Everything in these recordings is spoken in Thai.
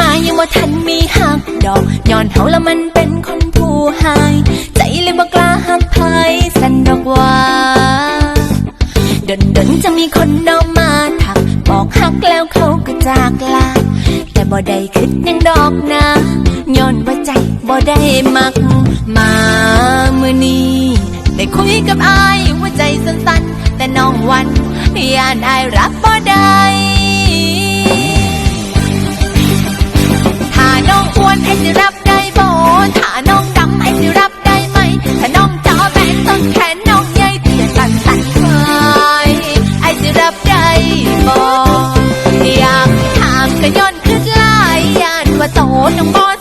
มาอกย้อนเฮาละมันเป็นคนผู้หาย ใจเลยบ่กล้าหักไผสันดอกว่าดนดนจะมีคนเดินมาทัก บอกหักแล้วเขาก็จากลาแต่บ่ได้คิดยังดอกนะย้อนว่าใจบ่ได้มัก มามื้อนี้ได้คุยกับอายว่าใจสั้นๆแต่น้องวันย่านอายรับบ่ได้ บได้บ่อยากถามก็ย้อนขึ้นหลายยานว่าโตน้องบอ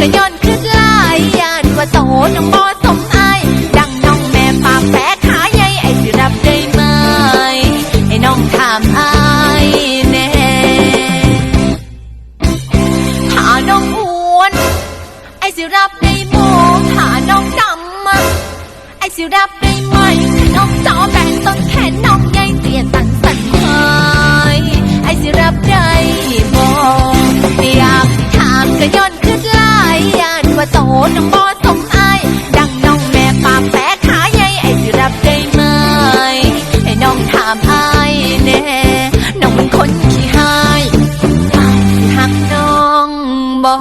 ถามก็ย้อนขึ้นหลายยานว่าโตน้องบอสมอาย ดังน้องแม่ปากแฝดขาใหญ่ไอ้สิรับได้ไหมไอ้น้องถามอายแน่ถ้าน้องอ้วนไอ้สิรับได้โมถ้าน้องดำไอ้สิรับได้ น้องบอสมอาย ดังน้องแม่ปากแปะขาใหญ่ไอ้สิรับได้ไหมให้น้องถามอายแน่น้องเป็นคนขี้หายอายสิหักน้องบอ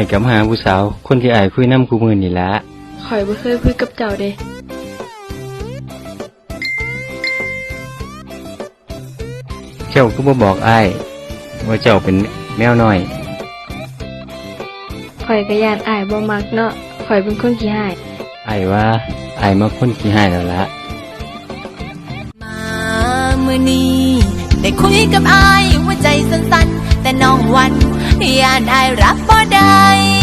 ายกับหาผู้สาว คนที่อ้ายคุยน้ำคู่มือนี่ละข่อยบ่เคยคุยกับเจ้าเด้เจ้าก็บ่บอกอ้ายว่าเจ้าเป็นแมวน้อย ข่อยก็ย่านอายบ่มักเนาะ ข่อยเป็นคนขี้หายอ้ายว่าอ้ายมาคนขี้หายแล้วละมามื่อนี้ ได้คุยกับอายว่าใจสั้นๆ แต่น้องวัน ยานอายรับบ่ได้